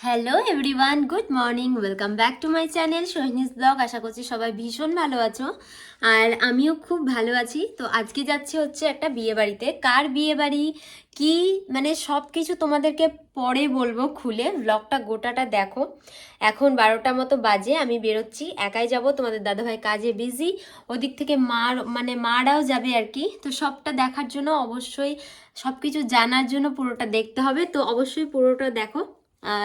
Hello everyone good morning welcome back to my channel Sohini's blog আশা করছি সবাই ভীষণ ভালো আছো। আর আমিও খুব ভালো আছি। তো আজকে যাচ্ছি হচ্ছে একটা বিয়ে বাড়িতে কার বিয়ে বাড়ি কি? মানে সব কিছু তোমাদেরকে পরে বলব খুলে। ব্লগটা গোটাটা দেখো। এখন বারোটা মতো বাজে, আমি বেরোচ্ছি। একাই যাব। তোমাদের দাদাভাই কাজে বিজি ওদিক থেকে মার মানে মারাও যাবে আর কি। তো সবটা দেখার জন্য অবশ্যই সব কিছু জানার জন্য পুরোটা দেখতে হবে। তো অবশ্যই পুরোটা দেখো।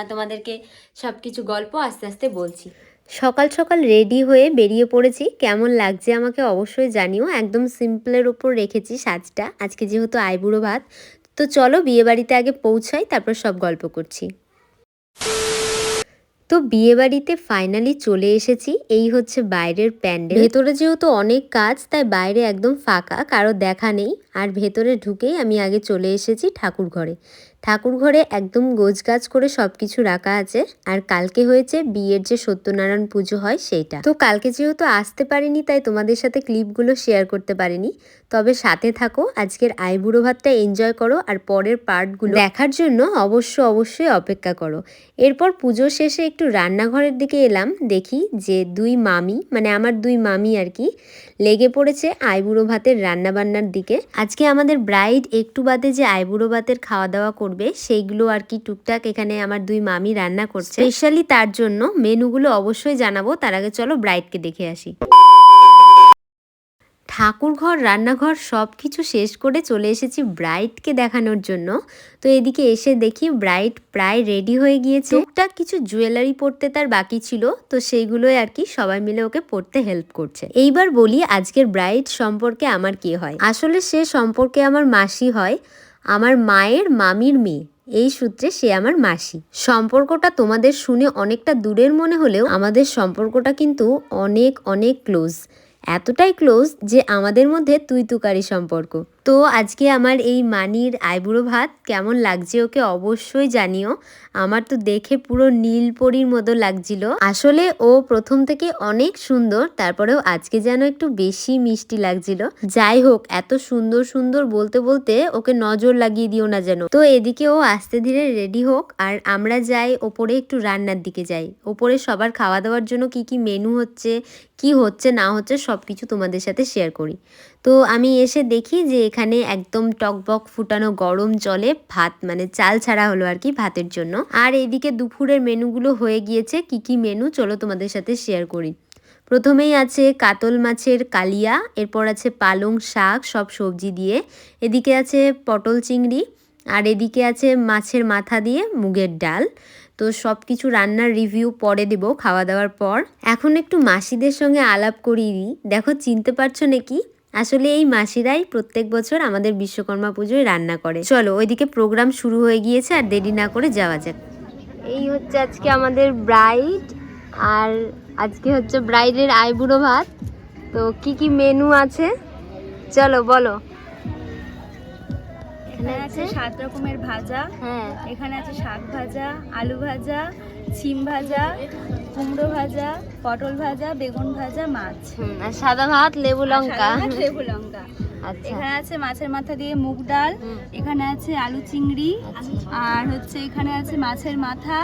তোমাদেরকে সব কিছু গল্প আস্তে আস্তে বলছি। সকাল সকাল রেডি হয়ে বেরিয়ে পড়েছি। কেমন লাগছে আমাকে অবশ্যই জানিও। একদম সিম্পলের ওপর রেখেছি সাজটা। আজকে যেহেতু আইবুড়ো ভাত, তো চলো বিয়ে বাড়িতে আগে পৌঁছাই, তারপর সব গল্প করছি। তো বিয়ে বাড়িতে ফাইনালি চলে এসেছি। এই হচ্ছে বাইরের প্যান্ডেল। ভেতরে যেহেতু অনেক কাজ, তাই বাইরে একদম ফাঁকা, কারও দেখা নেই। আর ভেতরে ঢুকেই আমি আগে চলে এসেছি ঠাকুর ঘরে ঠাকুর ঘরে একদম গোছগাছ করে সব কিছু রাখা আছে। আর কালকে হয়েছে বিয়ের যে সত্যনারায়ণ পুজো হয় সেইটা। তো কালকে যেহেতু আসতে পারিনি, তাই তোমাদের সাথে ক্লিপগুলো শেয়ার করতে পারিনি। তবে সাথে থাকো, আজকের আইবুড়ো ভাতটা এনজয় করো আর পরের পার্টগুলো দেখার জন্য অবশ্য অবশ্যই অপেক্ষা করো। এরপর পুজো শেষে একটু রান্নাঘরের দিকে এলাম, দেখি যে দুই মামি মানে আমার দুই মামি আর কি, লেগে পড়েছে আইবুড়ো ভাতের রান্নাবান্নার দিকে। আজকে আমাদের ব্রাইড একটু বাদে যে আইবুড়ো ভাতের খাওয়া দাওয়া করবে সেইগুলো আর কি টুকটাক এখানে আমার দুই মামি রান্না করছে। স্পেশালি তার জন্য মেনুগুলো অবশ্যই জানাব, তার আগে চলো ব্রাইডকে দেখে আসি। ঠাকুরঘর, রান্নাঘর সব কিছু শেষ করে চলে এসেছি ব্রাইটকে দেখানোর জন্য। তো এদিকে এসে দেখি ব্রাইট প্রায় রেডি হয়ে গিয়েছে। টুকটাক কিছু জুয়েলারি পরতে তার বাকি ছিল, তো সেইগুলোই আর কি সবাই মিলে ওকে পড়তে হেল্প করছে। এইবার বলি, আজকের ব্রাইট সম্পর্কে আমার কি হয়? আসলে সে সম্পর্কে আমার মাসি হয়। আমার মায়ের মামির মেয়ে। এই সূত্রে সে আমার মাসি। সম্পর্কটা তোমাদের শুনে অনেকটা দূরের মনে হলেও আমাদের সম্পর্কটা কিন্তু অনেক অনেক ক্লোজ এতটাই ক্লোজ যে আমাদের মধ্যে তুই তুকারি সম্পর্ক। তো আজকে আমার এই মানির আইবুড়ো ভাত কেমন লাগছে ওকে অবশ্যই জানিও। আমার তো দেখে পুরো নীলপরির মতো লাগছিল। আসলে ও প্রথম থেকে অনেক সুন্দর, তারপরেও আজকে যেন একটু বেশি মিষ্টি লাগছিল। যাই হোক, এত সুন্দর সুন্দর বলতে বলতে ওকে নজর লাগিয়ে দিও না যেন। তো এদিকে ও আস্তে ধীরে রেডি হোক, আর আমরা যাই ওপরে একটু রান্নার দিকে যাই। ওপরে সবার খাওয়া দাওয়ার জন্য কি কি মেনু হচ্ছে, কি হচ্ছে না হচ্ছে সব কিছু তোমাদের সাথে শেয়ার করি। তো আমি এসে দেখি যে এখানে একদম টকবক ফুটানো গরম জলে ভাত মানে চাল ছাড়া হলো আর কি ভাতের জন্য। আর এদিকে দুপুরের মেনুগুলো হয়ে গিয়েছে, কি কি মেনু চলো তোমাদের সাথে শেয়ার করি। প্রথমেই আছে কাতল মাছের কালিয়া, এরপর আছে পালং শাক, সব সবজি দিয়ে। এদিকে আছে পটল চিংড়ি, আর এদিকে আছে মাছের মাথা দিয়ে মুগের ডাল। তো সব কিছু রান্নার রিভিউ পরে দেব খাওয়া দাওয়ার পর। এখন একটু মাসিদের সঙ্গে আলাপ করিয়ে দিই। দেখো চিনতে পারছ নাকি? আসলে এই মাসিরাই প্রত্যেক বছর আমাদের বিশ্বকর্মা পুজোয় রান্না করে। চলো ওইদিকে প্রোগ্রাম শুরু হয়ে গিয়েছে আর দেরি না করে যাওয়া যাক। এই হচ্ছে আজকে আমাদের ব্রাইড আর আজকে হচ্ছে ব্রাইডের আইবুড়ো ভাত। তো কি কি মেনু আছে? চলো বলো। এখানে আছে সাত রকমের ভাজা। হ্যাঁ। এখানে আছে শাক ভাজা আলু ভাজা সিম ভাজা কুমড়ো ভাজা পটল ভাজা বেগুন ভাজা মাছ। আর সাদা ভাত লেবু লঙ্কা। লেবু লঙ্কা। আচ্ছা। এখানে আছে মাছের মাথা দিয়ে মুগ ডাল এখানে আছে আলু চিংড়ি আচ্ছা। আর হচ্ছে এখানে আছে মাছের মাথা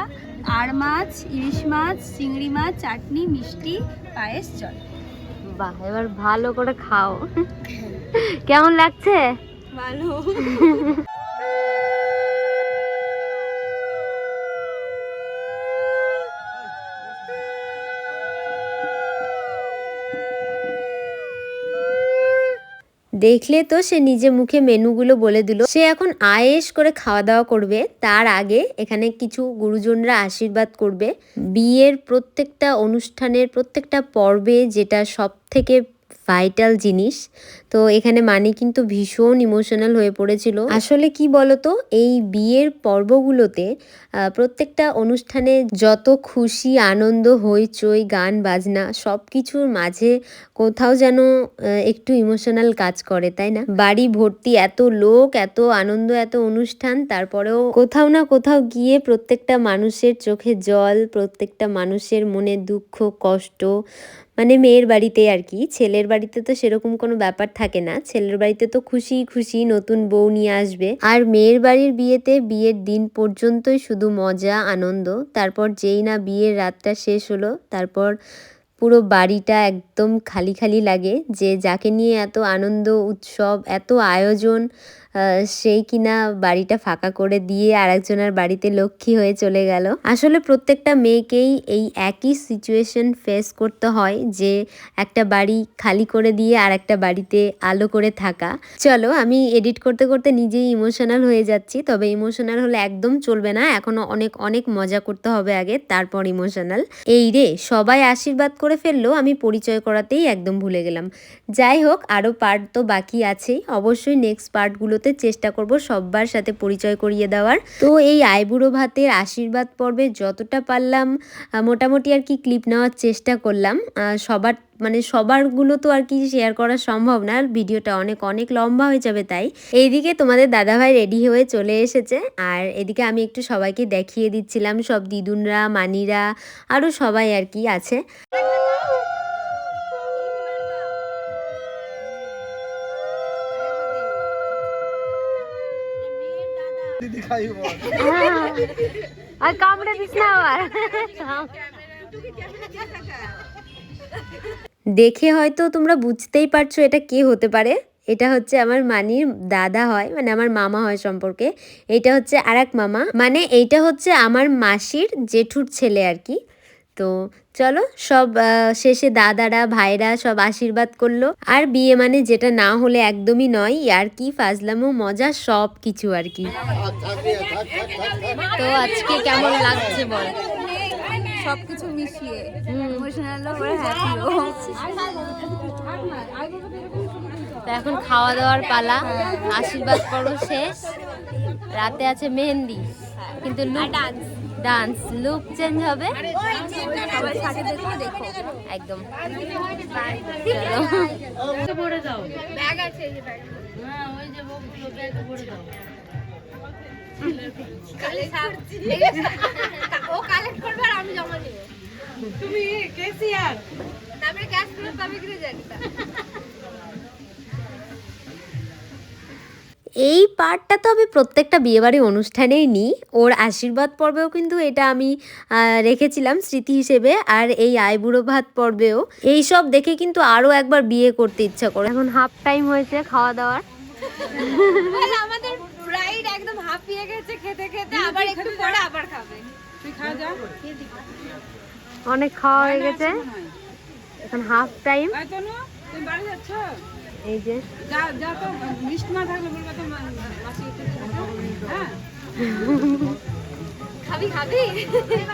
আর মাছ ইলিশ মাছ চিংড়ি মাছ চাটনি মিষ্টি পায়েস জল বাহ এবার ভালো করে খাও। কেমন লাগছে? ভালো। দেখলে তো সে নিজে মুখে মেনুগুলো বলে দিল। সে এখন আয়েস করে খাওয়া দাওয়া করবে। তার আগে এখানে কিছু গুরুজনরা আশীর্বাদ করবে। বিয়ের প্রত্যেকটা অনুষ্ঠানের প্রত্যেকটা পর্বে যেটা সব থেকে ভাইটাল জিনিস। তো এখানে মানি কিন্তু ভীষণ ইমোশনাল হয়ে পড়েছিল। আসলে কি বলতো, এই বিয়ের পর্বগুলোতে প্রত্যেকটা অনুষ্ঠানে যত খুশি, আনন্দ, হইচই, গান, বাজনা সব কিছুর মাঝে কোথাও যেন একটু ইমোশনাল কাজ করে, তাই না? বাড়ি ভর্তি এত লোক, এত আনন্দ, এত অনুষ্ঠান, তারপরেও কোথাও না কোথাও গিয়ে প্রত্যেকটা মানুষের চোখে জল, প্রত্যেকটা মানুষের মনে দুঃখ, কষ্ট মানে মেয়ের বাড়িতে আর কি, ছেলের বাড়িতে তো সেরকম কোনো ব্যাপার থাকে না। ছেলের বাড়িতে তো খুশি খুশি নতুন বউ নিয়ে আসবে। আর মেয়ের বাড়ির বিয়েতে বিয়ের দিন পর্যন্তই শুধু মজা, আনন্দ। তারপর যেই না বিয়ের রাতটা শেষ হলো, তারপর পুরো বাড়িটা একদম খালি খালি লাগে। যে যাকে নিয়ে এত আনন্দ, উৎসব, এত আয়োজন সেই কিনা বাড়িটা ফাঁকা করে দিয়ে আরেকজনের বাড়িতে লক্ষ্মী হয়ে চলে গেল। আসলে প্রত্যেকটা মেয়েকেই এই একই সিচুয়েশন ফেস করতে হয় যে একটা বাড়ি খালি করে দিয়ে আর একটা বাড়িতে আলো করে থাকা। চলো, আমি এডিট করতে করতে নিজেই ইমোশনাল হয়ে যাচ্ছি, তবে ইমোশনাল হলে একদম চলবে না। এখনও অনেক অনেক মজা করতে হবে আগে, তারপর ইমোশনাল এই রে, সবাই আশীর্বাদ করে ফেলল, আমি পরিচয় করাতেই একদম ভুলে গেলাম। যাই হোক আরও পার্ট তো বাকি আছেই। অবশ্যই নেক্সট পার্টগুলোতে চেষ্টা করব সবার সাথে পরিচয় করিয়ে দেওয়ার। তো এই আইবুড়ো ভাতের আশীর্বাদ পর্বে যতটা পারলাম মোটামুটি আর কি ক্লিপ নেওয়ার চেষ্টা করলাম। সবার মানে সবারগুলো তো আর কি শেয়ার করা সম্ভব না ভিডিওটা অনেক অনেক লম্বা হয়ে যাবে তাই। এইদিকে তোমাদের দাদাভাই রেডি হয়ে চলে এসেছে, আর এদিকে আমি একটু সবাইকে দেখিয়ে দিচ্ছিলাম, সব দিদুনরা, মানিরা আরও সবাই আর কি আছে। दिखाई वो আর কামড়ে দিস না আবার দেখে হয়তো তোমরা বুঝতেই পারছো এটা কে হতে পারে এটা হচ্ছে আমার মানির দাদা হয় মানে আমার মামা হয় সম্পর্কে এটা হচ্ছে আর এক মামা মানে এইটা হচ্ছে আমার মাসির জেঠুর ছেলে আর কি তো চলো সব শেষে দাদারা ভাইরা সব আশীর্বাদ করল। আর বিয়ে মানে যেটা না হলে একদমই নয় আর কি ফাজলামো মজা সব কিছু আর কি। তো আজকে কেমন লাগছে বল? সবকিছু মিশিয়ে। ইমোশনালও করে হ্যাপিও তো এখন খাওয়া দাওয়ার পালা। আশীর্বাদ পর্ব শেষ। রাতে আছে মেহেন্দি। কিন্তু লুক ডান্স লুক চেঞ্জ হবে? সবাই সাথে দেখো দেখো। একদম। ব্যাগ আছে এই যে ব্যাগ। ও কালেক্ট করবে আর আমি জমা দেবো। তুমি কেসিয়ার তারপরে ক্যাশ করে পাবে কি জায়গাটা এই পার্টটা তো আমি প্রত্যেকটা বিয়েবাড়ি অনুষ্ঠানেই নিই। ওর আশীর্বাদ পর্বেও কিন্তু এটা আমি রেখেছিলাম স্মৃতি হিসেবে। আর এই আইবুড়ো ভাত পর্বেও এই সব দেখে কিন্তু আরও একবার বিয়ে করতে ইচ্ছা করে। এখন হাফ টাইম হয়েছে খাওয়া দাওয়ার। আমাদের ব্রাইড একদম হাঁপিয়ে গেছে খেতে খেতে আবার একটু পরে আবার খাবে। অনেক খাওয়া হয়ে গেছে। এখন হাফ টাইম তুমি বাড়ি যাচ্ছ? এই যে। হ্যাঁ।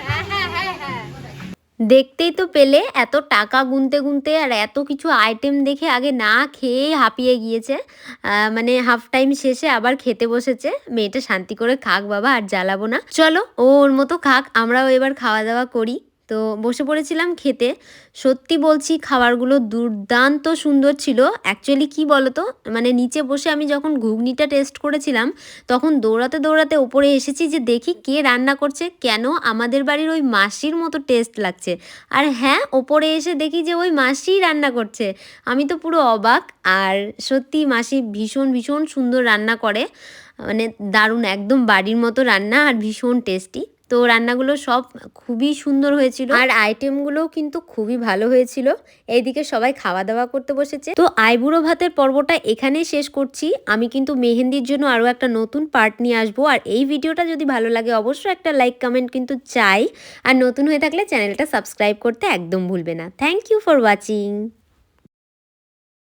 হ্যাঁ হ্যাঁ হ্যাঁ হ্যাঁ। দেখতেই তো পেলে এত টাকা গুনতে গুনতে আর এত কিছু আইটেম দেখে আগে না খেয়ে হাঁপিয়ে গিয়েছে। মানে হাফ টাইম শেষে আবার খেতে বসেছে। মেয়েটা শান্তি করে খাক বাবা আর জ্বালাবো না। চলো ও ওর মতো খাক আমরাও এবার খাওয়া দাওয়া করি। তো বসে পড়েছিলাম খেতে। সত্যি বলছি, খাবারগুলো দুর্দান্ত সুন্দর ছিল। অ্যাকচুয়ালি কি বলতো? মানে নিচে বসে আমি যখন ঘুগনিটা টেস্ট করেছিলাম, তখন দৌড়াতে দৌড়াতে ওপরে এসেছি যে দেখি কে রান্না করছে, কেন আমাদের বাড়ির ওই মাসির মতো টেস্ট লাগছে। আর হ্যাঁ ওপরে এসে দেখি যে ওই মাসিই রান্না করছে। আমি তো পুরো অবাক। আর সত্যি মাসি ভীষণ ভীষণ সুন্দর রান্না করে। মানে দারুণ, একদম বাড়ির মতো রান্না আর ভীষণ টেস্টি তো রান্নাগুলো সব খুবই সুন্দর হয়েছিল। আর আইটেমগুলোও কিন্তু খুবই ভালো হয়েছিল। এইদিকে সবাই খাওয়া দাওয়া করতে বসেছে। তো আইবুড়ো ভাতের পর্বটা এখানেই শেষ করছি। আমি কিন্তু মেহেন্দির জন্য আরও একটা নতুন পার্ট নিয়ে আসব। আর এই ভিডিওটা যদি ভালো লাগে, অবশ্যই একটা লাইক কমেন্ট কিন্তু চাই। আর নতুন হয়ে থাকলে চ্যানেলটা সাবস্ক্রাইব করতে একদম ভুলবে না। Thank you for watching